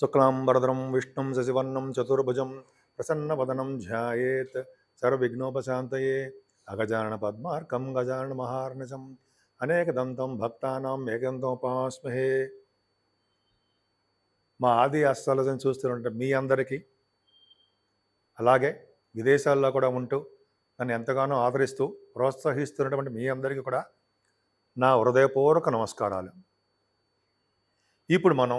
శుక్లాంబరదరం విష్ణుం శశివర్ణం చతుర్భుజం ప్రసన్నవదనం ధ్యాయేత్ సర్వవిఘ్నోపశాంతయే. అగజాన పద్మార్కం గజానన మహార్నిశం అనేకదంతం భక్తానాం ఏకంతోపాస్మహే. మా ఆది అస్తాలను చూస్తుంటే మీ అందరికీ అలాగే విదేశాల్లో కూడా ఉంటూ నన్ను ఎంతగానో ఆదరిస్తూ ప్రోత్సహిస్తున్నటువంటి మీ అందరికీ కూడా నా హృదయపూర్వక నమస్కారాలు. ఇప్పుడు మనం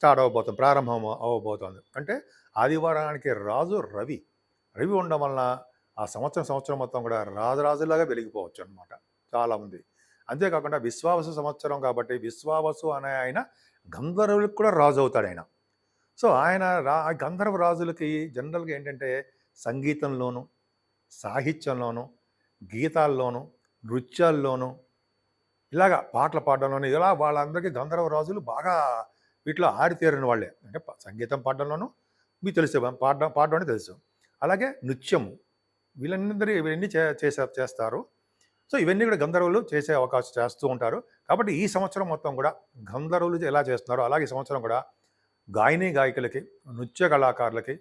స్టార్ట్ అవ్వబోతుంది ప్రారంభం అవ్వబోతోంది అంటే ఆదివారానికి రాజు రవి. రవి ఉండడం వలన ఆ సంవత్సరం సంవత్సరం మొత్తం కూడా రాజరాజులాగా వెలిగిపోవచ్చు అనమాట చాలామంది. అంతేకాకుండా విశ్వావసు సంవత్సరం కాబట్టి విశ్వావసు అనే ఆయన గంధర్వులకు కూడా రాజు అవుతాడు ఆయన. సో ఆయన రా గంధర్వ రాజులకి జనరల్గా ఏంటంటే సంగీతంలోను సాహిత్యంలోను గీతాల్లోను నృత్యాల్లోనూ ఇలాగా పాటలు పాడడంలోనూ ఇలా వాళ్ళందరికీ గంధర్వ రాజులు బాగా వీటిలో ఆరితేరిన వాళ్ళే. అంటే సంగీతం పాడడంలోనూ మీకు తెలుసు పాడడం పాడడం అనేది తెలుసు. అలాగే నృత్యము. వీళ్ళందరూ ఇవన్నీ చే చేసే చేస్తారు. సో ఇవన్నీ కూడా గంధర్వులు చేసే అవకాశం చేస్తూ ఉంటారు. కాబట్టి ఈ సంవత్సరం మొత్తం కూడా గంధర్వులు ఎలా చేస్తున్నారో అలాగే ఈ సంవత్సరం కూడా గాయని గాయకులకి నృత్య కళాకారులకి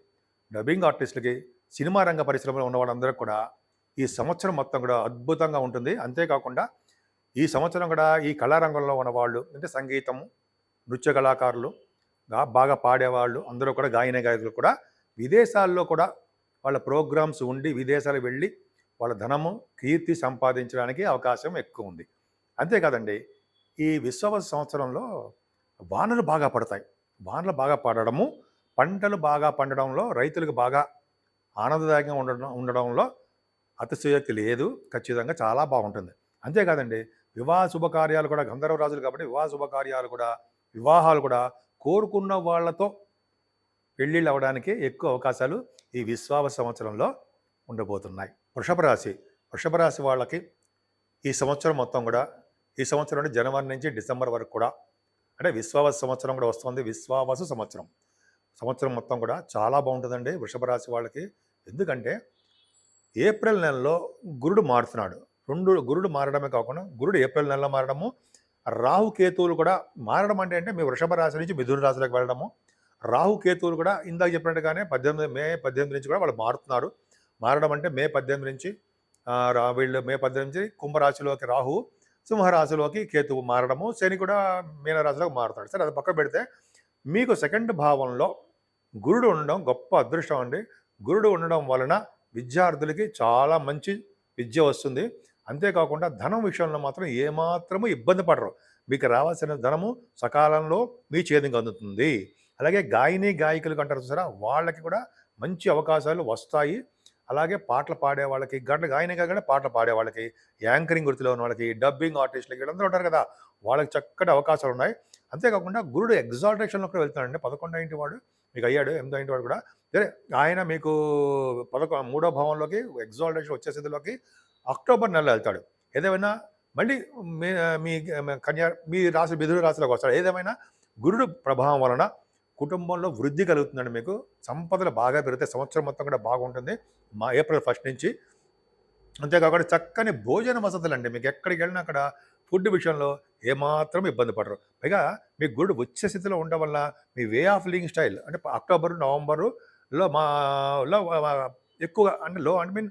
డబ్బింగ్ ఆర్టిస్టులకి సినిమా రంగ పరిశ్రమలో ఉన్న వాళ్ళందరూ కూడా ఈ సంవత్సరం మొత్తం కూడా అద్భుతంగా ఉంటుంది. అంతేకాకుండా ఈ సంవత్సరం కూడా ఈ కళారంగంలో ఉన్న వాళ్ళు అంటే సంగీతము నృత్య కళాకారులు బాగా పాడేవాళ్ళు అందరూ కూడా గాయన గాయకులు కూడా విదేశాల్లో కూడా వాళ్ళ ప్రోగ్రామ్స్ ఉండి విదేశాలకు వెళ్ళి వాళ్ళ ధనము కీర్తి సంపాదించడానికి అవకాశం ఎక్కువ ఉంది. అంతేకాదండి ఈ విశ్వ సంవత్సరంలో వానలు బాగా పడతాయి. వానలు బాగా పడడము పంటలు బాగా పండడంలో రైతులకు బాగా ఆనందదాయకంగా ఉండడం ఉండడంలో అతిశయోక్తి లేదు. ఖచ్చితంగా చాలా బాగుంటుంది. అంతేకాదండి వివాహ శుభకార్యాలు కూడా గంధర్వరాజులు కాబట్టి వివాహ శుభకార్యాలు కూడా వివాహాలు కూడా కోరుకున్న వాళ్ళతో పెళ్ళిళ్ళు అవ్వడానికి ఎక్కువ అవకాశాలు ఈ విశ్వావ సంవత్సరంలో ఉండబోతున్నాయి. వృషభ రాశి వృషభ రాశి వాళ్ళకి ఈ సంవత్సరం మొత్తం కూడా ఈ సంవత్సరం అంటే జనవరి నుంచి డిసెంబర్ వరకు కూడా అంటే విశ్వావస సంవత్సరం కూడా వస్తుంది. విశ్వావసు సంవత్సరం. సంవత్సరం మొత్తం కూడా చాలా బాగుంటుందండి వృషభ రాశి వాళ్ళకి. ఎందుకంటే ఏప్రిల్ నెలలో గురుడు మారుతున్నాడు. రెండు గురుడు మారడమే కాకుండా గురుడు ఏప్రిల్ నెలలో మారడము రాహు కేతువులు కూడా మారడం అంటే అంటే మీ వృషభ రాశి నుంచి మిథున రాశిలోకి వెళ్ళడము. రాహు కేతువులు కూడా ఇందాక చెప్పినట్టుగానే పద్దెనిమిది మే పద్దెనిమిది నుంచి కూడా వాళ్ళు మారుతున్నారు. మారడం అంటే మే పద్దెనిమిది నుంచి రా- వీళ్ళు మే పద్దెనిమిది నుంచి కుంభరాశిలోకి రాహు సింహరాశిలోకి కేతువు మారడము. శని కూడా మీనరాశిలోకి మారుతాడు. సరే అది పక్క పెడితే మీకు సెకండ్ భావంలో గురుడు ఉండడం గొప్ప అదృష్టం అండి. గురుడు ఉండడం వలన విద్యార్థులకి చాలా మంచి విద్య వస్తుంది. అంతేకాకుండా ధనం విషయంలో మాత్రం ఏమాత్రము ఇబ్బంది పడరు. మీకు రావాల్సిన ధనము సకాలంలో మీ చేతికి అందుతుంది. అలాగే గాయని గాయకులు అంటారు చూసారా వాళ్ళకి కూడా మంచి అవకాశాలు వస్తాయి. అలాగే పాటలు పాడే వాళ్ళకి గంట గాయని కాకుండా పాటలు పాడే వాళ్ళకి యాంకరింగ్ వృత్తిలో ఉన్న వాళ్ళకి డబ్బింగ్ ఆర్టిస్టులకి వీళ్ళందరూ ఉంటారు కదా వాళ్ళకి చక్కటి అవకాశాలు ఉన్నాయి. అంతేకాకుండా గురుడు ఎగ్జాల్టేషన్లో కూడా వెళ్తున్నాడండి. పదకొండో ఇంటి వాడు మీకు అయ్యాడు ఎనిమిదో ఇంటి వాడు కూడా. సరే ఆయన మీకు పదకొ మూడో భావంలోకి ఎగ్జాల్టేషన్ వచ్చే స్థితిలోకి అక్టోబర్ నెలలో వెళ్తాడు. ఏదేమైనా మళ్ళీ మీ మీ కన్యా మీ రాశి బిధుడు రాశిలోకి వస్తాడు. ఏదేమైనా గురుడు ప్రభావం వలన కుటుంబంలో వృద్ధి కలుగుతుందండి మీకు. సంపదలు బాగా పెరిగితే సంవత్సరం మొత్తం కూడా బాగుంటుంది. మా ఏప్రిల్ ఫస్ట్ నుంచి అంతేకాకుండా చక్కని భోజన వసతులు అండి. మీకు ఎక్కడికి వెళ్ళినా అక్కడ ఫుడ్ విషయంలో ఏమాత్రం ఇబ్బంది పడరు. పైగా మీ గురుడు వచ్చే స్థితిలో ఉండడం వల్ల మీ వే ఆఫ్ లివింగ్ స్టైల్ అంటే అక్టోబర్ నవంబరులో మా లో ఎక్కువగా అంటే లో ఐ మీన్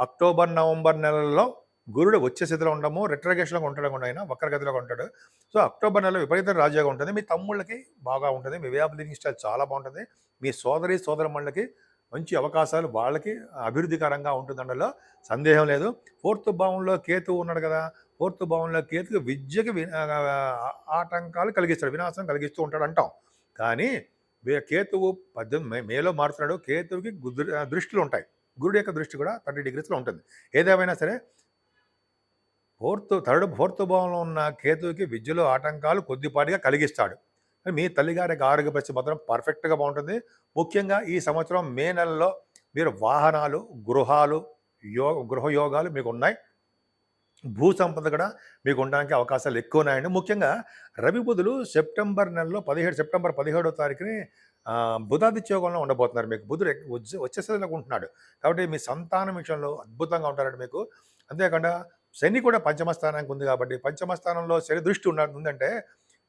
అక్టోబర్ నవంబర్ నెలల్లో గురుడు వచ్చే స్థితిలో ఉండము రిట్రగేషన్లో ఉండడం కూడా ఆయన వక్రగతిలో ఉంటాడు. సో అక్టోబర్ నెలలో విపరీత రాజ్యాగా ఉంటుంది. మీ తమ్ముళ్ళకి బాగా ఉంటుంది. మీ వే ఆఫ్ లివింగ్ స్టైల్ చాలా బాగుంటుంది. మీ సోదరి సోదరమణులకి మంచి అవకాశాలు వాళ్ళకి అభివృద్ధికరంగా ఉంటుంది అందులో సందేహం లేదు. ఫోర్త్ భావంలో కేతు ఉన్నాడు కదా ఫోర్త్ భావంలో కేతుకు విద్యకి ఆటంకాలు కలిగిస్తాడు వినాశం కలిగిస్తూ ఉంటాడు అంటాం కానీ కేతువు పద్దెనిమిది మే- మేలో మారుతున్నాడు. కేతువుకి దృష్టిలు ఉంటాయి గురుడు యొక్క దృష్టి కూడా థర్టీ డిగ్రీస్లో ఉంటుంది. ఏదేమైనా సరే ఫోర్త్ థర్డ్ ఫోర్త్ భావంలో ఉన్న కేతువుకి విద్యలో ఆటంకాలు కొద్దిపాటిగా కలిగిస్తాడు. మీ తల్లిగారి ఆరోగ్య పరిస్థితి మాత్రం పర్ఫెక్ట్‌గా బాగుంటుంది. ముఖ్యంగా ఈ సంవత్సరం మే నెలలో మీరు వాహనాలు, గృహాలు, యో గృహయోగాలు మీకున్నాయి. భూ సంపద కూడా మీకు ఉండడానికి అవకాశాలు ఎక్కువ ఉన్నాయండి. ముఖ్యంగా రవి, బుధులు సెప్టెంబర్ నెలలో 17 సెప్టెంబర్ 17వ తారీఖుని బుధాదిత్యోగంలో ఉండబోతున్నారు మీకు. బుధుడు ఎక్ ఉచ్చ ఉంటున్నాడు. కాబట్టి మీ సంతానం విషయంలో అద్భుతంగా ఉంటారండి మీకు. అంతేకాకుండా శని కూడా పంచమ స్థానానికి ఉంది కాబట్టి, పంచమ స్థానంలో శని దృష్టి ఉన్న ఉందంటే,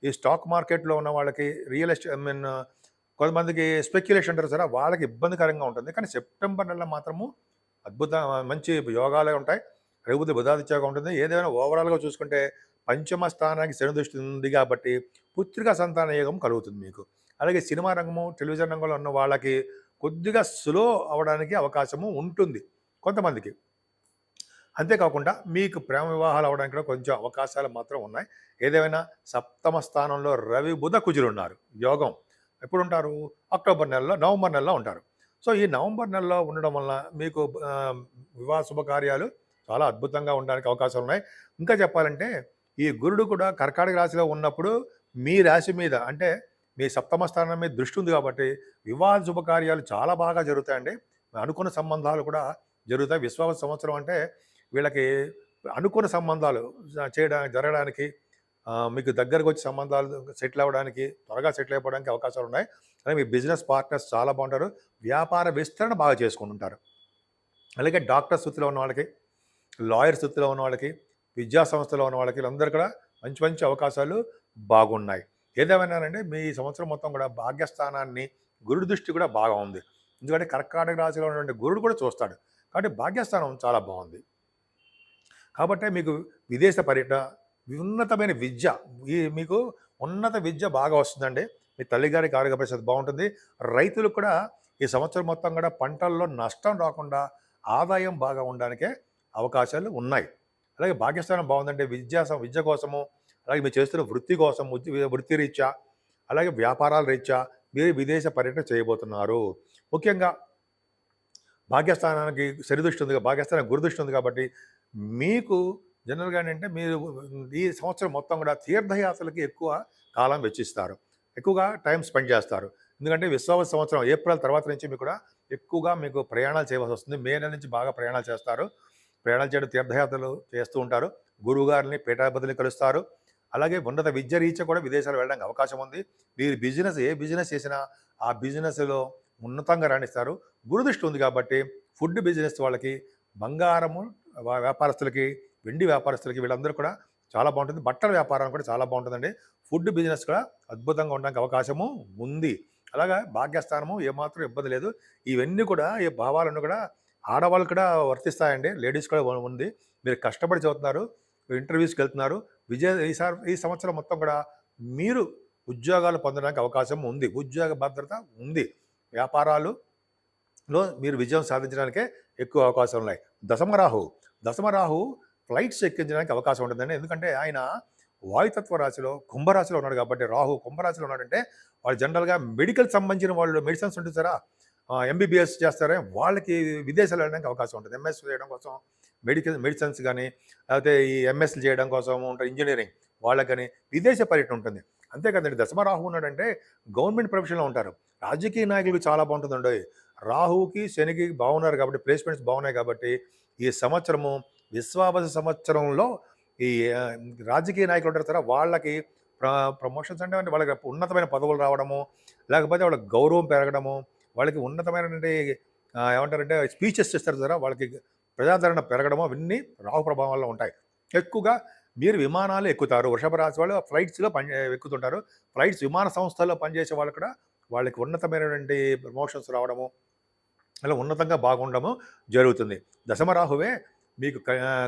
ఈ స్టాక్ మార్కెట్‌లో ఉన్న వాళ్ళకి రియల్ ఎస్టే ఐ మీన్ కొంతమందికి స్పెక్యులేషన్ అంటారు సరే వాళ్ళకి ఇబ్బందికరంగా ఉంటుంది. కానీ సెప్టెంబర్ నెలలో మాత్రము అద్భుత మంచి యోగాలే ఉంటాయి. రేపు బుధాదిత్యోగం ఉంటుంది. ఏదైనా ఓవరాల్‌గా చూసుకుంటే పంచమ స్థానానికి శని దృష్టి ఉంది కాబట్టి, పుత్రికా సంతాన యోగం కలుగుతుంది మీకు. అలాగే సినిమా రంగము, టెలివిజన్ రంగంలో ఉన్న వాళ్ళకి కొద్దిగా స్లో అవ్వడానికి అవకాశము ఉంటుంది కొంతమందికి. అంతేకాకుండా మీకు ప్రేమ వివాహాలు అవ్వడానికి కూడా కొంచెం అవకాశాలు మాత్రం ఉన్నాయి. ఏదేమైనా సప్తమ స్థానంలో రవి, బుధ, కుజులున్నారు. యోగం. ఎప్పుడుంటారు? అక్టోబర్ నెలలో, నవంబర్ నెలలో ఉంటారు. సో, ఈ నవంబర్ నెలలో ఉండడం వలన మీకు వివాహ శుభకార్యాలు చాలా అద్భుతంగా ఉండడానికి అవకాశాలు ఉన్నాయి ఇంకా చెప్పాలంటే, ఈ గురుడు కూడా కర్కాటక రాశిలో ఉన్నప్పుడు మీ రాశి మీద అంటే, మీ సప్తమ స్థానం మీద దృష్టి ఉంది కాబట్టి, వివాహ శుభకార్యాలు చాలా బాగా జరుగుతాయండి. అనుకున్న సంబంధాలు కూడా జరుగుతాయి. విశ్వాస సంవత్సరం అంటే వీళ్ళకి అనుకున్న సంబంధాలు చేయడానికి చేయడా జరగడానికి మీకు దగ్గరకు వచ్చి సంబంధాలు సెటిల్ అవ్వడానికి, త్వరగా సెటిల్ అయిపోవడానికి అవకాశాలు ఉన్నాయి అలాగే మీ బిజినెస్ పార్ట్నర్స్ చాలా బాగుంటారు వ్యాపార విస్తరణ బాగా చేసుకుంటుంటారు. అలాగే డాక్టర్స్ స్థుతిలో ఉన్న వాళ్ళకి, లాయర్ స్థుతిలో ఉన్న వాళ్ళకి, విద్యా సంస్థలో ఉన్న వాళ్ళకి వీళ్ళందరూ కూడా మంచి మంచి అవకాశాలు బాగున్నాయి. ఏదేమైనానండి మీ సంవత్సరం మొత్తం కూడా భాగ్యస్థానాన్ని గురుడి దృష్టి కూడా బాగా ఉంది. ఎందుకంటే కర్కాటక రాశిలో ఉన్నటువంటి గురుడు కూడా చూస్తాడు. కాబట్టి భాగ్యస్థానం చాలా బాగుంది కాబట్టి మీకు విదేశ పర్యటన, ఉన్నతమైన విద్య ఈ మీకు ఉన్నత విద్య బాగా వస్తుందండి. మీ తల్లిగారికి ఆరోగ్య పరిస్థితి బాగుంటుంది రైతులకు కూడా ఈ సంవత్సరం మొత్తం కూడా పంటల్లో నష్టం రాకుండా ఆదాయం బాగా ఉండడానికే అవకాశాలు ఉన్నాయి. అలాగే భాగ్యస్థానం బాగుందంటే విద్యాసం విద్య కోసము, అలాగే మీరు చేస్తున్న వృత్తి కోసం వృత్తి వృత్తి రీత్యా, అలాగే వ్యాపారాల రీత్యా మీరు విదేశ పర్యటన చేయబోతున్నారు. ముఖ్యంగా భాగ్యస్థానానికి సరిదృష్టి దృష్టి ఉంది. భాగ్యస్థానానికి గురుదృష్టి ఉంది కాబట్టి, మీకు జనరల్‌గా ఏంటంటే మీరు ఈ సంవత్సరం మొత్తం కూడా తీర్థయాత్రలకి ఎక్కువ కాలం వెచ్చిస్తారు. ఎక్కువగా టైం స్పెండ్ చేస్తారు. ఎందుకంటే విశ్వావస సంవత్సరం ఏప్రిల్ తర్వాత నుంచి మీకు కూడా ఎక్కువగా మీకు ప్రయాణాలు చేయవలసొస్తుంది. మే నెల నుంచి బాగా ప్రయాణాలు చేస్తారు. ప్రయాణాలు చేయడం తీర్థయాత్రలు చేస్తూ ఉంటారు. గురువుగారిని, పీఠాధిపతిని కలుస్తారు. అలాగే ఉన్నత విద్య రీత్యా కూడా విదేశాలు వెళ్ళడానికి అవకాశం ఉంది. మీరు బిజినెస్ ఏ బిజినెస్ చేసినా ఆ బిజినెస్‌లో ఉన్నతంగా రాణిస్తారు. గురుదృష్టి ఉంది కాబట్టి ఫుడ్ బిజినెస్ వాళ్ళకి, బంగారము వ్యాపారస్తులకి, వెండి వ్యాపారస్తులకి వీళ్ళందరూ కూడా చాలా బాగుంటుంది బట్టల వ్యాపారం కూడా చాలా బాగుంటుందండి ఫుడ్ బిజినెస్ కూడా అద్భుతంగా ఉండడానికి అవకాశము ఉంది. అలాగా భాగ్యస్థానము ఏమాత్రం ఇబ్బంది లేదు. ఇవన్నీ కూడా ఈ భావాలన్నీ కూడా ఆడవాళ్ళు కూడా వర్తిస్తాయండి. లేడీస్ కూడా ఉంది. మీరు కష్టపడి చదువుతున్నారు. ఇంటర్వ్యూస్‌కెళ్తున్నారు. విజయ ఈసారి ఈ సంవత్సరం మొత్తం కూడా మీరు ఉద్యోగాలు పొందడానికి అవకాశం ఉంది. ఉద్యోగ భద్రత ఉంది. వ్యాపారాలు లో మీరు విజయం సాధించడానికే ఎక్కువ అవకాశాలు ఉన్నాయి. దశమరాహు దశమరాహు ఫ్లైట్స్ ఎక్కించడానికి అవకాశం ఉంటుందండి. ఎందుకంటే ఆయన వాయుతత్వ రాశిలో కుంభరాశిలో ఉన్నాడు కాబట్టి రాహు కుంభరాశిలో ఉన్నాడంటే వాళ్ళు జనరల్‌గా మెడికల్ సంబంధించిన వాళ్ళు మెడిసిన్స్ ఉంటుంది సారా ఎంబీబీఎస్ చేస్తారే వాళ్ళకి విదేశాలు వెళ్ళడానికి అవకాశం ఉంటుంది. ఎంఎస్ చేయడం కోసం మెడికల్ మెడిసిన్స్ కానీ లేకపోతే ఈ ఎంఎస్‌లు చేయడం కోసం ఉంటారు ఇంజనీరింగ్ వాళ్ళకి కానీ విదేశ పర్యటన ఉంటుంది. అంతే కదండీ దశమ రాహు ఉన్నాడంటే గవర్నమెంట్ ప్రొఫెషన్‌లో ఉంటారు. రాజకీయ నాయకులకు చాలా బాగుంటుందండి రాహుకి శనికి బాగున్నారు కాబట్టి ప్లేస్‌మెంట్స్ బాగున్నాయి కాబట్టి ఈ సంవత్సరము విశ్వాభస సంవత్సరంలో ఈ రాజకీయ నాయకులు ఉంటారు కదా! వాళ్ళకి ప్ర ప్రమోషన్స్ అంటే వాళ్ళకి ఉన్నతమైన పదవులు రావడము, లేకపోతే వాళ్ళకి గౌరవం పెరగడము, వాళ్ళకి ఉన్నతమైనటువంటి ఏమంటారంటే స్పీచెస్ ఇస్తారు చూసారా? వాళ్ళకి ప్రజాదరణ పెరగడము అవన్నీ రాహు ప్రభావం వల్ల ఉంటాయి. ఎక్కువగా మీరు విమానాలు ఎక్కుతారు. వృషభ రాశి వాళ్ళు ఫ్లైట్స్‌లో పని ఎక్కుతుంటారు. ఫ్లైట్స్ విమాన సంస్థల్లో పనిచేసే వాళ్ళు కూడా వాళ్ళకి ఉన్నతమైనటువంటి ప్రమోషన్స్ రావడము, అలా ఉన్నతంగా బాగుండము జరుగుతుంది. దశమరాహువే మీకు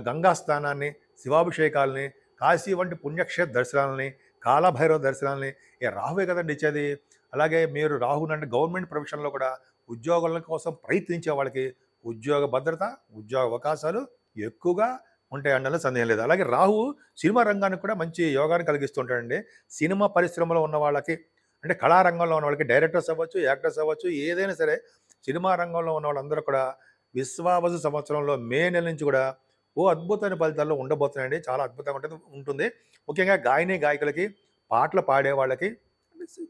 గంగా స్నానాన్ని, శివాభిషేకాలని కాశీ వంటి పుణ్యక్షేత్ర దర్శనాలని, కాలభైరవ దర్శనాలని ఏ రాహువే కదండి ఇచ్చేది. అలాగే మీరు రాహునంటే గవర్నమెంట్ ప్రొఫెషన్‌లో కూడా ఉద్యోగాల కోసం ప్రయత్నించే వాళ్ళకి ఉద్యోగ భద్రత, ఉద్యోగ అవకాశాలు ఎక్కువగా ఉంటాయనడంలో సందేహం లేదు. అలాగే రాహు సినిమా రంగానికి కూడా మంచి యోగాన్ని కలిగిస్తుంటాడండి సినిమా పరిశ్రమలో ఉన్న వాళ్ళకి అంటే కళారంగంలో ఉన్న వాళ్ళకి డైరెక్టర్స్ అవ్వచ్చు, యాక్టర్స్ అవ్వచ్చు ఏదైనా సరే సినిమా రంగంలో ఉన్న వాళ్ళందరూ కూడా విశ్వావసు సంవత్సరంలో మే నెల నుంచి కూడా ఓ అద్భుతమైన ఫలితాల్లో ఉండబోతున్నాయండి. చాలా అద్భుతంగా ఉంటుంది ఉంటుంది. ముఖ్యంగా గాయనీ, గాయకులకి, పాటలు పాడే వాళ్ళకి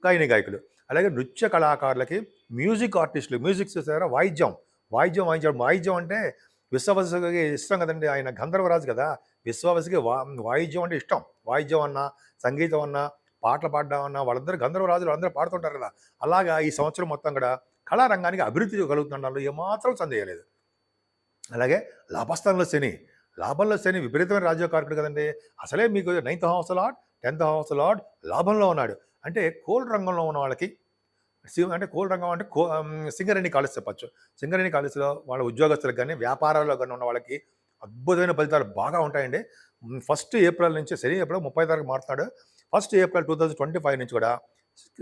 గాయని గాయకులు అలాగే నృత్య కళాకారులకి మ్యూజిక్ ఆర్టిస్టులు మ్యూజిక్ చూసారా వాయిద్యం వాయిద్యం వాయించాడు వాయిద్యం అంటే విశ్వవసుకి ఇష్టం కదండి. ఆయన గంధర్వరాజు కదా. విశ్వవసుకి వా వాయిద్యం అంటే ఇష్టం. వాయిద్యం అన్నా సంగీతం అన్నా పాటలు పాడడం అన్నా వాళ్ళందరూ గంధర్వరాజులు అందరూ పాడుతుంటారు కదా. అలాగా ఈ సంవత్సరం మొత్తం కూడా కళారంగానికి అభివృద్ధి కలుగుతుండడంలో ఏమాత్రం సందేయలేదు అలాగే లాభస్థానంలో శని. లాభంలో శని విపరీతమైన రాజ్యకారకుడు కదండి. అసలే మీకు ninth house lord tenth house lord లాభంలో ఉన్నాడు. అంటే కోల్ రంగంలో ఉన్న వాళ్ళకి సి- అంటే కోల్ రంగం అంటే కో సింగరేణి కాలేజ్ చెప్పచ్చు. సింగరేణి కాలేజ్లో వాళ్ళ ఉద్యోగస్తులకు కానీ వ్యాపారాల్లో కానీ ఉన్న వాళ్ళకి అద్భుతమైన ఫలితాలు బాగా ఉంటాయండి. ఫస్ట్ ఏప్రిల్ నుంచి శని ఏప్రిల్ ముప్పై తారీఖు మారుతున్నాడు. First April two thousand twenty five నుంచి కూడా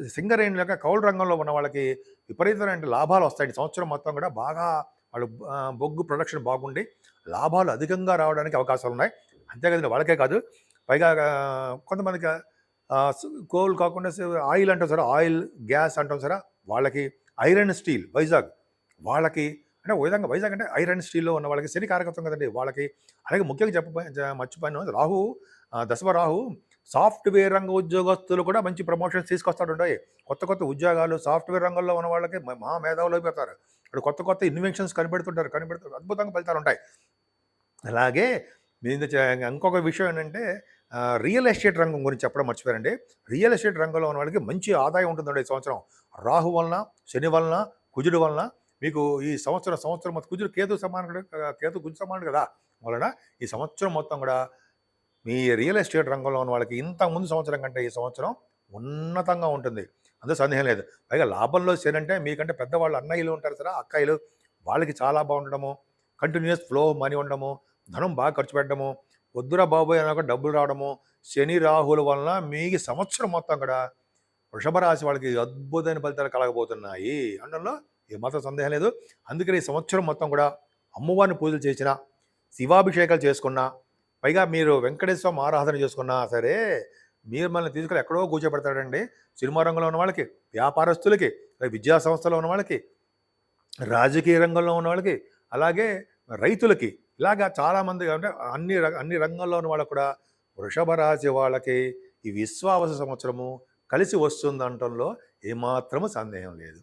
సింగరేణి లేక కౌలు రంగంలో ఉన్న వాళ్ళకి విపరీతమైన లాభాలు వస్తాయి సంవత్సరం మొత్తం కూడా బాగా వాళ్ళు బొగ్గు ప్రొడక్షన్ బాగుండి లాభాలు అధికంగా రావడానికి అవకాశాలు ఉన్నాయి. అంతేకాదు వాళ్ళకే కాదు పైగా కొంతమందికి కోల్ కాకుండా ఆయిల్ అంటాం సరే ఆయిల్ గ్యాస్ అంటాం సరే వాళ్ళకి ఐరన్ స్టీల్ వైజాగ్. వాళ్ళకి అంటే విధంగా వైజాగ్ అంటే ఐరన్ స్టీల్లో ఉన్న వాళ్ళకి శని కారకత్వం కదండి. వాళ్ళకి అలాగే ముఖ్యంగా చెప్ప మర్చిపోయిన మర్చిపోయాను. రాహు దశమ రాహు సాఫ్ట్వేర్ రంగ ఉద్యోగస్తులు కూడా మంచి ప్రమోషన్స్ తీసుకొస్తాడు కొత్త కొత్త ఉద్యోగాలు సాఫ్ట్వేర్ రంగంలో ఉన్న వాళ్ళకి మా మహా మేధావులు అయిపోతారు. అక్కడ కొత్త కొత్త ఇన్వెన్షన్స్ కనిపెడుతుంటారు కనిపెడుతారు అద్భుతంగా ఫలితాలు ఉంటాయి అలాగే ఇంకొక విషయం ఏంటంటే రియల్ ఎస్టేట్ రంగం గురించి చెప్పడం మర్చిపోయారండి. రియల్ ఎస్టేట్ రంగంలో ఉన్న వాళ్ళకి మంచి ఆదాయం ఉంటుందండి ఈ సంవత్సరం. రాహు వలన శని వలన కుజుడు వలన మీకు ఈ సంవత్సరం సంవత్సరం మొత్తం కుజుడు కేతు సమానం కేతు కుజు సమానం కదా. వలన ఈ సంవత్సరం మొత్తం కూడా మీ రియల్ ఎస్టేట్ రంగంలో ఉన్న వాళ్ళకి ఇంత ముందు సంవత్సరం కంటే ఈ సంవత్సరం ఉన్నతంగా ఉంటుంది. అందులో సందేహం లేదు. పైగా లాభంలో శని అంటే మీకంటే పెద్దవాళ్ళు అన్నయ్యలు ఉంటారు సరే అక్కయ్యలు వాళ్ళకి చాలా బాగుండడము కంటిన్యూస్ ఫ్లో మనీ ఉండడము ధనం బాగా ఖర్చు పెట్టడము వద్దురా బాబోయ్ అన్నాక డబ్బులు రావడము శని రాహుల వలన మీ సంవత్సరం మొత్తం కూడా వృషభ రాశి వాళ్ళకి అద్భుతమైన ఫలితాలు కలగబోతున్నాయి అనడంలో ఏమాత్రం సందేహం లేదు. అందుకని ఈ సంవత్సరం మొత్తం కూడా అమ్మవారిని పూజలు చేసిన శివాభిషేకాలు చేసుకున్నా పైగా మీరు వెంకటేశ్వర ఆరాధన చేసుకున్నా సరే మీరు మనల్ని తీసుకుని ఎక్కడో కూర్చోబెడతాడండి. సినిమా రంగంలో ఉన్న వాళ్ళకి వ్యాపారస్తులకి విద్యా సంస్థలో ఉన్న వాళ్ళకి రాజకీయ రంగంలో ఉన్న వాళ్ళకి అలాగే రైతులకి ఇలాగా చాలామంది అంటే అన్ని అన్ని రంగాల్లో ఉన్న వాళ్ళకు కూడా వృషభ రాశి వాళ్ళకి ఈ విశ్వావస సంవత్సరము కలిసి వస్తుంది అనటంలో ఏమాత్రము సందేహం లేదు.